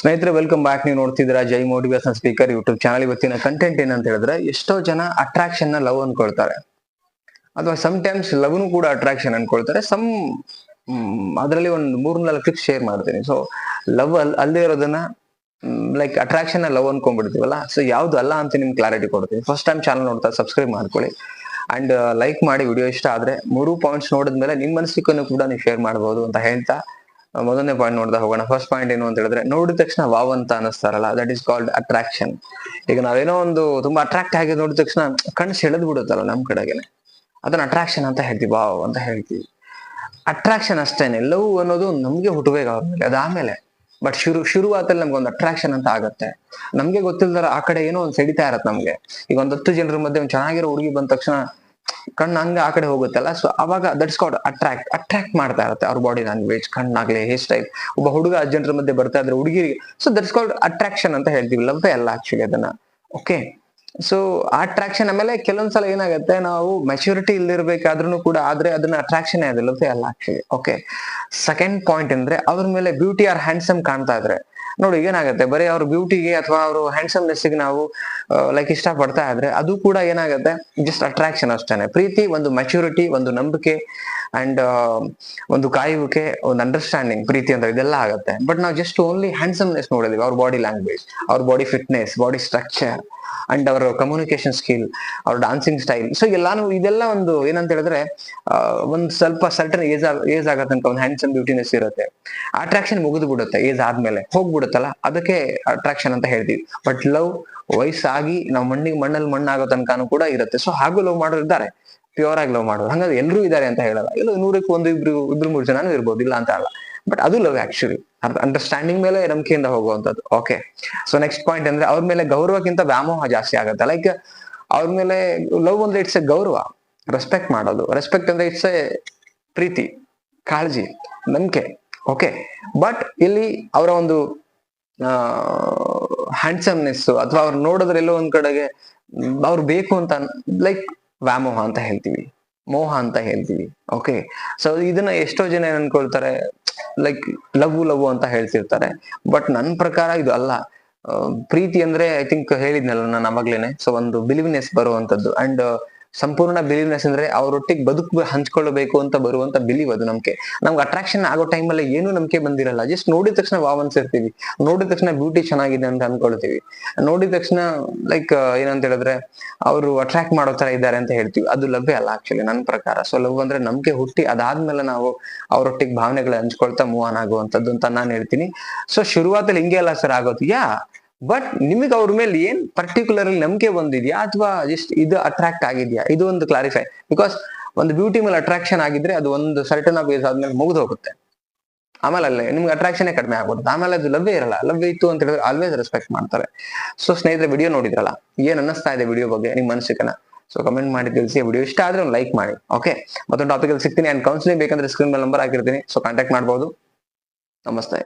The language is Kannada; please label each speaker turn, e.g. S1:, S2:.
S1: ಸ್ನೇಹಿತರೆ ವೆಲ್ಕಮ್ ಬ್ಯಾಕ್ ನೀವು ನೋಡ್ತಿದ್ದೀರಾ Jai motivation speaker YouTube channel ಇವತ್ತಿನ ಕಂಟೆಂಟ್ ಏನಂತ ಹೇಳಿದ್ರೆ, ಎಷ್ಟೋ ಜನ ಅಟ್ರಾಕ್ಷನ್ನ ಲವ್ ಅನ್ಕೊಳ್ತಾರೆ. ಅಥವಾ ಸಮ್ ಟೈಮ್ಸ್ ಲವ್ನು ಕೂಡ ಅಟ್ರಾಕ್ಷನ್ ಅನ್ಕೊಳ್ತಾರೆ. ಸಮ್ ಅದರಲ್ಲಿ ಒಂದು ಮೂರ್ ನಾಲ್ಕು ಟಿಪ್ಸ್ ಶೇರ್ ಮಾಡ್ತೀನಿ. ಸೊ ಲವ್ ಅಲ್ ಅಲ್ಲದೆ ಇರೋದನ್ನ ಲೈಕ್ ಅಟ್ರಾಕ್ಷನ್ ಲವ್ ಅನ್ಕೊಂಡ್ಬಿಡ್ತೀವಲ್ಲ? ಸೊ ಯಾವ್ದು ಅಲ್ಲ ಅಂತ ನಿಮ್ಗೆ ಕ್ಲಾರಿಟಿ ಕೊಡ್ತೀನಿ. ಫಸ್ಟ್ ಟೈಮ್ ಚಾನಲ್ ನೋಡ್ತಾ ಸಬ್ಸ್ಕ್ರೈಬ್ ಮಾಡ್ಕೊಳ್ಳಿ. ಅಂಡ್ ಲೈಕ್ ಮಾಡಿ ವಿಡಿಯೋ ಇಷ್ಟ ಆದ್ರೆ ಮೂರು ಪಾಯಿಂಟ್ಸ್ ನೋಡಿದ್ಮೇಲೆ ನಿಮ್ಮ ಮನಸ್ಸಿಗೂ ಕೂಡ ನೀವು ಶೇರ್ ಮಾಡಬಹುದು ಅಂತ ಹೇಳ್ತಾ ಮೊದಲನೇ ಪಾಯಿಂಟ್ ನೋಡ್ತಾ ಹೋಗೋಣ. ಫಸ್ಟ್ ಪಾಯಿಂಟ್ ಏನು ಅಂತ ಹೇಳಿದ್ರೆ, ನೋಡಿದ ತಕ್ಷಣ ವಾವ್ ಅಂತ ಅನಿಸ್ತಾರಲ್ಲ ದಟ್ ಈಸ್ ಕಾಲ್ಡ್ ಅಟ್ರಾಕ್ಷನ್ ಈಗ ನಾವೇನೋ ಒಂದು ತುಂಬಾ ಅಟ್ರಾಕ್ಟ್ ಆಗಿ ನೋಡಿದ ತಕ್ಷಣ ಕಣ್ಣು ಸೆಳೆದು ಬಿಡುತ್ತಲ್ಲ ನಮ್ ಕಡೆಗೆನೆ. ಅದನ್ನ ಅಟ್ರಾಕ್ಷನ್ ಅಂತ ಹೇಳ್ತೀವಿ, ವಾವ್ ಅಂತ ಹೇಳ್ತೀವಿ. ಅಟ್ರಾಕ್ಷನ್ ಅಷ್ಟೇನೆ, ಎಲ್ಲವೂ ಅನ್ನೋದು ನಮ್ಗೆ ಹುಟ್ಟಬೇಕು ಅವ್ರ ಮೇಲೆ ಅದಾದ್ಮೇಲೆ ಬಟ್ ಶುರು, ಶುರುವಾತಲ್ಲಿ ನಮ್ಗೆ ಒಂದು ಅಟ್ರಾಕ್ಷನ್ ಅಂತ ಆಗತ್ತೆ. ನಮ್ಗೆ ಗೊತ್ತಿಲ್ದಾರ ಆ ಕಡೆ ಏನೋ ಒಂದು ಸೆಡಿತಾ ಇರತ್ತೆ ನಮ್ಗೆ. ಈಗ ಒಂದ್ ಹತ್ತು ಜನರ ಮಧ್ಯೆ ಒಂದು ಚೆನ್ನಾಗಿರೋ ಹುಡುಗಿ ಬಂದ ತಕ್ಷಣ ಕಣ್ಣು ಹಂಗೆ ಆ ಕಡೆ ಹೋಗುತ್ತಲ್ಲ? ಸೊ ಅವಾಗ ದಟ್ಸ್ ಕಾಡ್ ಅಟ್ರಾಕ್ಟ್ ಅಟ್ರಾಕ್ಟ್ ಮಾಡ್ತಾ ಇರುತ್ತೆ ಅವ್ರ ಬಾಡಿ ಲ್ಯಾಂಗ್ವೇಜ್ ಕಣ್ಣಾಗ್ಲಿ ಹೇರ್ ಸ್ಟೈಲ್ ಒಬ್ಬ ಹುಡುಗ ಜನರ ಮಧ್ಯೆ ಬರ್ತಾ ಇದ್ರೆ ಹುಡುಗಿರಿಗೆ ಸೊ ದಟ್ಸ್ ಕಾಲ್ಡ್ ಅಟ್ರಾಕ್ಷನ್ ಅಂತ ಹೇಳ್ತೀವಿ ಲವ್ ಅಲ್ಲ ಆಕ್ಚುಲಿ ಅದನ್ನ. ಓಕೆ ಸೊ ಅಟ್ರಾಕ್ಷನ್ ಆಮೇಲೆ ಕೆಲವೊಂದ್ಸಲ ಏನಾಗುತ್ತೆ, ನಾವು ಮೆಚುರಿಟಿ ಇಲ್ದಿರ್ಬೇಕಾದ್ರೂ ಕೂಡ ಆದ್ರೆ ಅದನ್ನ ಅಟ್ರಾಕ್ಷನ್ ಅದಲ್ಲ ಅಲ್ಲ ಆಕ್ಚುಲಿ ಓಕೆ ಸೆಕೆಂಡ್ ಪಾಯಿಂಟ್ ಅಂದ್ರೆ ಅವ್ರ ಮೇಲೆ ಬ್ಯೂಟಿ ಆರ್ ಹ್ಯಾಂಡ್ಸಮ್ ಕಾಣ್ತಾ ಇದ್ರೆ ನೋಡಿ, ಏನಾಗುತ್ತೆ, ಬರೀ ಅವ್ರ ಬ್ಯೂಟಿಗೆ ಅಥವಾ ಅವ್ರ ಹ್ಯಾಂಡ್ಸಮ್ನೆಸ್ಗೆ ನಾವು ಲೈಕ್ ಇಷ್ಟ ಪಡ್ತಾ ಇದ್ರೆ ಅದು ಕೂಡ ಏನಾಗುತ್ತೆ ಜಸ್ಟ್ ಅಟ್ರಾಕ್ಷನ್ ಅಷ್ಟೇನೆ. ಪ್ರೀತಿ, ಒಂದು ಮೆಚುರಿಟಿ ಒಂದು ನಂಬಿಕೆ ಅಂಡ್ ಒಂದು ಕಾಯುವಿಕೆ, ಒಂದು ಅಂಡರ್ಸ್ಟ್ಯಾಂಡಿಂಗ್ ಪ್ರೀತಿ ಅಂತ ಇದೆಲ್ಲ ಆಗುತ್ತೆ. ಬಟ್ ನಾವು ಜಸ್ಟ್ ಓನ್ಲಿ ಹ್ಯಾಂಡ್ಸಮ್ನೆಸ್ ನೋಡಿದೀವಿ, ಅವ್ರ ಬಾಡಿ ಲ್ಯಾಂಗ್ವೇಜ್ ಅವ್ರ body fitness body structure and ಅವರ ಕಮ್ಯುನಿಕೇಶನ್ ಸ್ಕಿಲ್ ಅವ್ರ ಡಾನ್ಸಿಂಗ್ ಸ್ಟೈಲ್ ಸೊ ಎಲ್ಲಾನು ಇದೆಲ್ಲ ಒಂದು ಏನಂತ ಹೇಳಿದ್ರೆ ಒಂದ್ ಸ್ವಲ್ಪ ಸರ್ಟನ್ ಏಜ್ ಏಜ್ ಆಗೋ ತನಕ ಒಂದು ಹ್ಯಾಂಡ್ಸಮ್ ಬ್ಯೂಟಿನೆಸ್ ಇರುತ್ತೆ. ಅಟ್ರಾಕ್ಷನ್ ಮುಗಿದು ಬಿಡುತ್ತೆ ಏಜ್ ಆದ್ಮೇಲೆ. ಹೋಗ್ಬಿಡುತ್ತಲ್ಲ, ಅದಕ್ಕೆ ಅಟ್ರಾಕ್ಷನ್ ಅಂತ ಹೇಳ್ತೀವಿ. ಬಟ್ ಲವ್ ವಯಸ್ಸಾಗಿ ನಾವು ಮಣ್ಣಿಗೆ, ಮಣ್ಣಲ್ಲಿ ಮಣ್ಣಾಗೋ ತನಕನೂ ಕೂಡ ಇರುತ್ತೆ. ಸೊ ಹಾಗೂ ಲವ್ ಮಾಡೋರು ಇದ್ದಾರೆ. ಪ್ಯೂರ್ ಆಗಿ ಲವ್ ಮಾಡೋರು. ಹಂಗಾದ್ರೆ ಎಲ್ಲರೂ ಇದ್ದಾರೆ ಅಂತ ಹೇಳಲ್ಲ. ಇಲ್ಲ ನೂರಕ್ಕೆ ಒಂದು ಇಬ್ರು ಇಬ್ರು ಮೂರು ಜನನೂ ಇರ್ಬೋದು, ಇಲ್ಲ ಅಂತ ಅಲ್ಲ. ಬಟ್ ಅದು ಲವ್ ಆಕ್ಚುಲಿ ಅಂಡರ್ಸ್ಟ್ಯಾಂಡಿಂಗ್ ಮೇಲೆ ನಂಬಿಕೆಯಿಂದ ಹೋಗುವಂಥದ್ದು. ಓಕೆ ಸೊ ನೆಕ್ಸ್ಟ್ ಪಾಯಿಂಟ್ ಅಂದ್ರೆ ಅವ್ರ ಮೇಲೆ ಗೌರವಕ್ಕಿಂತ ವ್ಯಾಮೋಹ ಜಾಸ್ತಿ ಆಗುತ್ತೆ. ಲೈಕ್ ಅವ್ರ ಮೇಲೆ ಲವ್ ಅಂದ್ರೆ ಇಟ್ಸ್ ಎ ಗೌರವ. ರೆಸ್ಪೆಕ್ಟ್ ಮಾಡೋದು. ರೆಸ್ಪೆಕ್ಟ್ ಅಂದ್ರೆ ಇಟ್ಸ್ ಎ ಪ್ರೀತಿ, ಕಾಳಜಿ, ನಂಬಿಕೆ. ಓಕೆ ಬಟ್ ಇಲ್ಲಿ ಅವರ ಒಂದು ಹ್ಯಾಂಡ್ಸಮ್ನೆಸ್ ಅಥವಾ ಅವ್ರು ನೋಡಿದ್ರೆ ಎಲ್ಲೋ ಒಂದ್ ಕಡೆಗೆ ಅವ್ರು ಬೇಕು ಅಂತ ಲೈಕ್ ವ್ಯಾಮೋಹ ಅಂತ ಹೇಳ್ತೀವಿ. ಮೋಹ ಅಂತ ಹೇಳ್ತೀವಿ. ಓಕೆ ಸೊ ಇದನ್ನ ಎಷ್ಟೋ ಜನ ಏನ್ ಅನ್ಕೊಳ್ತಾರೆ? ಲೈಕ್ ಲವ್ ಲವ್ ಅಂತ ಹೇಳ್ತಿರ್ತಾರೆ. ಬಟ್ ನನ್ನ ಪ್ರಕಾರ ಇದು ಅಲ್ಲ. ಪ್ರೀತಿ ಅಂದ್ರೆ ಐ ಥಿಂಕ್ ಹೇಳಿದ್ನಲ್ಲ ನಾನು ಅವಾಗ್ಲೇನೆ ಸೊ ಒಂದು ಬಿಲಿವ್ನೆಸ್ ಬರುವಂತದ್ದು. ಅಂಡ್ ಸಂಪೂರ್ಣ ಬಿಲಿವ್ನೆಸ್ ಅಂದ್ರೆ ಅವರೊಟ್ಟಿಗೆ ಬದುಕು ಹಂಚ್ಕೊಳ್ಬೇಕು ಅಂತ ಬರುವಂತ ಬಿಲೀವ್ ಅದು ನಮ್ಗೆ. ನಮ್ಗೆ ಅಟ್ರಾಕ್ಷನ್ ಆಗೋ ಟೈಮಲ್ಲಿ ಏನು ನಂಬಿಕೆ ಬಂದಿರಲ್ಲ. ಜಸ್ಟ್ ನೋಡಿದ ತಕ್ಷಣ ವಾವ್ ಅನ್ಸಿರ್ತೀವಿ. ನೋಡಿದ ತಕ್ಷಣ ಬ್ಯೂಟಿ ಚೆನ್ನಾಗಿದೆ ಅಂತ ಅನ್ಕೊಳ್ತೀವಿ. ನೋಡಿದ ತಕ್ಷಣ ಲೈಕ್ ಏನಂತ ಹೇಳಿದ್ರೆ ಅವರು ಅಟ್ರಾಕ್ಟ್ ಮಾಡೋ ತರ ಇದ್ದಾರೆ ಅಂತ ಹೇಳ್ತೀವಿ. ಅದು ಲಭ್ಯ ಅಲ್ಲ ಆಕ್ಚುಲಿ ನನ್ನ ಪ್ರಕಾರ. ಸೊ ಲವ್ ಅಂದ್ರೆ ನಂಬಿಕೆ ಹುಟ್ಟಿ ಅದಾದ್ಮೇಲೆ ನಾವು ಅವರೊಟ್ಟಿಗೆ ಭಾವನೆಗಳ ಹಂಚ್ಕೊಳ್ತಾ ಮೂವ್ ಆನ್ ಆಗುವಂತದ್ದು ಅಂತ ನಾನು ಹೇಳ್ತೀನಿ. ಸೊ ಶುರುವಾತಲ್ಲಿ ಹಿಂಗೆ ಅಲ್ಲ ಸರ್ ಆಗೋದು. ಯಾ ಬಟ್ ನಿಮಗೆ ಅವ್ರ ಮೇಲೆ ಏನ್ ಪರ್ಟಿಕ್ಯುಲರ್ ನಂಬಿಕೆ ಬಂದಿದ್ಯಾ ಅಥವಾ ಜಸ್ಟ್ ಇದು ಅಟ್ರಾಕ್ಟ್ ಆಗಿದ್ಯಾ? ಇದು ಒಂದು ಕ್ಲಾರಿಫೈ ಬಿಕಾಸ್ ಒಂದು ಬ್ಯೂಟಿ ಮೇಲೆ ಅಟ್ರಾಕ್ಷನ್ ಆಗಿದ್ರೆ ಅದು ಒಂದು ಸರ್ಟನ್ ಆಫ್ ಏಜ್ ಆದ್ಮೇಲೆ ಮುಗಿದು ಹೋಗುತ್ತೆ. ಆಮೇಲೆ ಅಲ್ಲೇ ನಿಮ್ಗೆ ಅಟ್ರಾಕ್ಷನ್ ಕಡಿಮೆ ಆಗ್ಬಿಡುತ್ತೆ ಆಮೇಲೆ ಅದು ಲವ್ಯ ಇರಲ್ಲ. ಲವ್ ಇತ್ತು ಅಂತ ಹೇಳಿದ್ರೆ ಆಲ್ವೇಸ್ ರೆಸ್ಪೆಕ್ಟ್ ಮಾಡ್ತಾರೆ. ಸೊ ಸ್ನೇಹಿತರೆ ವಿಡಿಯೋ ನೋಡಿದ್ರಲ್ಲ? ಏನ್ ಅನ್ನಿಸ್ತಾ ಇದೆ ವಿಡಿಯೋ ಬಗ್ಗೆ ನಿಮ್ಮ ಮನಸ್ಸಿಗೆನ ಸೊ ಕಮೆಂಟ್ ಮಾಡಿ ತಿಳಿಸಿ. ವಿಡಿಯೋ ಇಷ್ಟ ಆದ್ರೆ ಒಂದು ಲೈಕ್ ಮಾಡಿ. ಓಕೆ ಮತ್ತೊಂದು ಟಾಪಿಕ್ ಅಲ್ಲಿ ಸಿಗ್ತೀನಿ. ಅಂಡ್ ಕೌನ್ಸಿಲಿಂಗ್ ಬೇಕಂದ್ರೆ ಸ್ಕ್ರೀನ್ ಮೇಲೆ ನಂಬರ್ ಹಾಕಿರ್ತೀನಿ. ಸೊ ಕಾಂಟ್ಯಾಕ್ಟ್ ಮಾಡ್ಬೋದು. ನಮಸ್ತೆ.